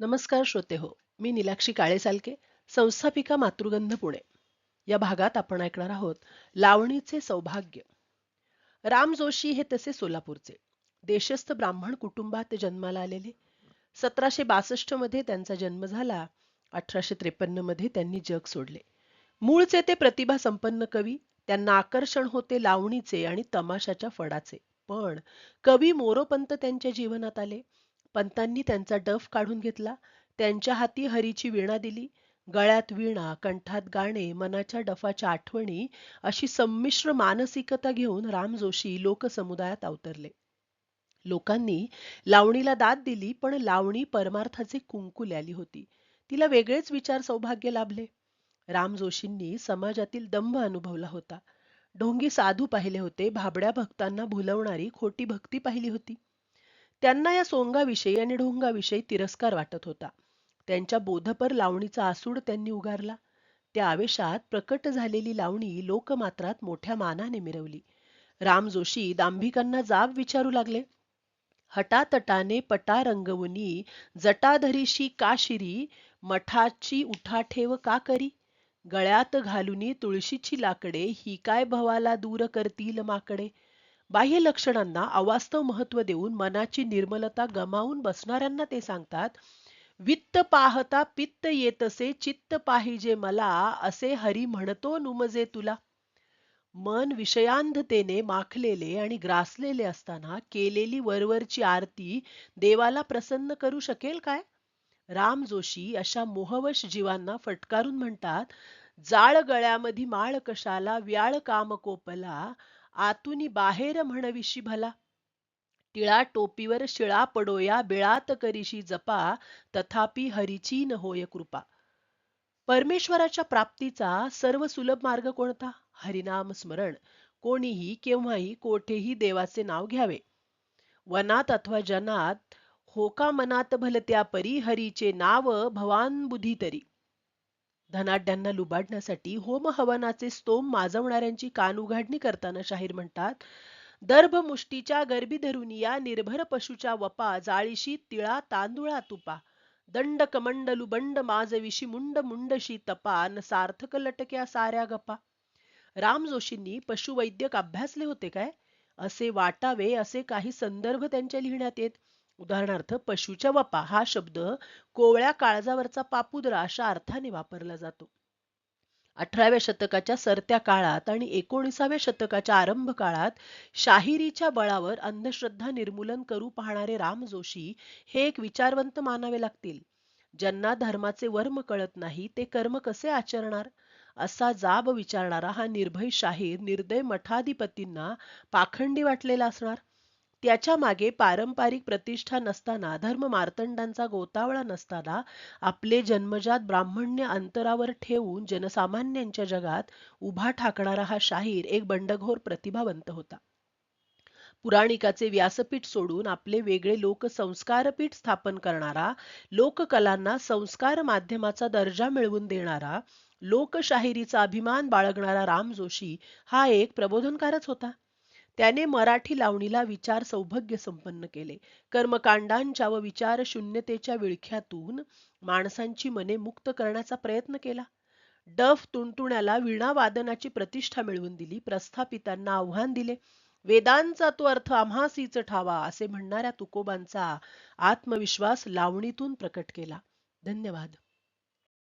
नमस्कार श्रोते हो मी निलाक्षी काळे सालके संस्थापिका मातृगंध पुणे. या भागात आपण ऐकणार आहोत लावणीचे सौभाग्य. राम जोशी हे तसे सोलापूरचे. देशस्थ ब्राह्मण कुटुंबात जन्माला आलेले. सतराशे बासष्टमध्ये त्यांचा जन्म झाला. अठराशे त्रेपन्नमध्ये त्यांनी जग सोडले. मूळचे ते प्रतिभा संपन्न कवी त्यांना आकर्षण होते लावणीचे आणि तमाशाच्या फडाचे पण कवी मोरोपंत त्यांच्या जीवनात आले. पंतांनी त्यांचा डफ काढून घेतला. त्यांच्या हाती हरीची वीणा दिली. गळ्यात वीणा कंठात गाणे मनाच्या डफाच्या आठवणी अशी संमिश्र मानसिकता घेऊन राम जोशी लोकसमुदायात अवतरले. लोकांनी लावणीला दाद दिली पण लावणी परमार्थाचे कुंकूल्याली होती. तिला वेगळेच विचार सौभाग्य लाभले. राम जोशींनी समाजातील दंभ अनुभवला होता. ढोंगी साधू पाहिले होते भाबड्या भक्तांना भुलवणारी खोटी भक्ती पाहिली होती. त्यांना या सोंगाविषयी आणि ढोंगाविषयी तिरस्कार वाटत होता. त्यांच्या बोधपर लावणीचा आसूड त्यांनी उगारला. त्या आवेशात प्रकट झालेली लावणी लोकमात्रात मोठ्या मानाने मिरवली. राम जोशी दांभिकांना जाब विचारू लागले. हटातटाने पटा रंगवुनी जटाधरीशी काशिरी मठाची उठाठेव का करी? गळ्यात घालुनी तुळशीची लाकडे ही काय भवाला दूर करतील माकडे? बाह्य लक्षणांना अवास्तव महत्त्व देऊन मनाची निर्मलता गमावून बसणाऱ्यांना ते सांगतात वित्त पाहता पित्त येतसे चित्त पाहिजे मला असे हरी म्हणतो नुमजे तुला. मन विषयांधतेने माखलेले आणि ग्रासलेले असताना केलेली वरवरची आरती देवाला प्रसन्न करू शकेल काय? राम जोशी अशा मोहवश जीवांना फटकारून म्हणतात जाळ गळ्यामधी माळ कशाला व्याळ काम कोपला आतुनी बाहेर म्हणविशी भला. टिळा टोपीवर शिळा पडोया बिळात करीशी जपा तथापि हरीची न होय कृपा. परमेश्वराच्या प्राप्तीचा सर्व सुलभ मार्ग कोणता? हरिनाम स्मरण. कोणीही केव्हाही कोठेही देवाचे नाव घ्यावे. वनात अथवा जनात होका मनात भलत्या परी हरीचे नाव भवान बुधी तरी. धनाढ्यांना लुबाडण्यासाठी होम हवनाचे स्तोम माजवणाऱ्यांची कान उघाडणी करताना शाहीर म्हणतात दर्भ मुष्टीच्या गर्भी धरून या निर्भर पशुच्या वपा जाळीशी तिळा तांदुळा तुपा. दंड कमंड लुबंड माजविशी मुंड मुंडशी तपा न सार्थक लटक्या साऱ्या गपा. राम जोशींनी पशुवैद्यक अभ्यासले होते काय? असे वाटावे असे काही संदर्भ त्यांच्या लिहिण्यात येत. उदाहरणार्थ पशुच्या वपा हा शब्द कोवळ्या काळजावरचा पापुद्रा अशा अर्थाने वापरला जातो. अठराव्या शतकाच्या सरत्या काळात आणि एकोणीसाव्या शतकाच्या आरंभ काळात शाहिरीच्या बळावर अंधश्रद्धा निर्मूलन करू पाहणारे राम जोशी हे एक विचारवंत मानावे लागतील. ज्यांना धर्माचे वर्म कळत नाही ते कर्म कसे आचरणार? असा जाब विचारणारा हा निर्भय शाहीर निर्दय मठाधिपतींना पाखंडी वाटलेला असणार? त्याच्यामागे पारंपरिक प्रतिष्ठा नसताना धर्म मार्तंडांचा गोतावळा नसताना आपले जन्मजात ब्राह्मण्य अंतरावर ठेवून जनसामान्यांच्या जगात उभा ठाकणारा हा शाहीर एक बंडघोर प्रतिभावंत होता. पुराणिकाचे व्यासपीठ सोडून आपले वेगळे लोकसंस्कारपीठ स्थापन करणारा लोककलांना संस्कार माध्यमाचा दर्जा मिळवून देणारा लोकशाहिरीचा अभिमान बाळगणारा राम जोशी हा एक प्रबोधनकारच होता. त्याने मराठी लावणीला विचार सौभाग्य संपन्न केले. कर्मकांडांच्या व विचार शून्यतेच्या विळख्यातून माणसांची मने मुक्त करण्याचा प्रयत्न केला. डफ तुणतुण्याला वीणा वादनाची प्रतिष्ठा मिळवून दिली. प्रस्थापितांना आव्हान दिले. वेदांचा तो अर्थ आम्हासीच ठावा असे म्हणणाऱ्या तुकोबांचा आत्मविश्वास लावणीतून प्रकट केला. धन्यवाद.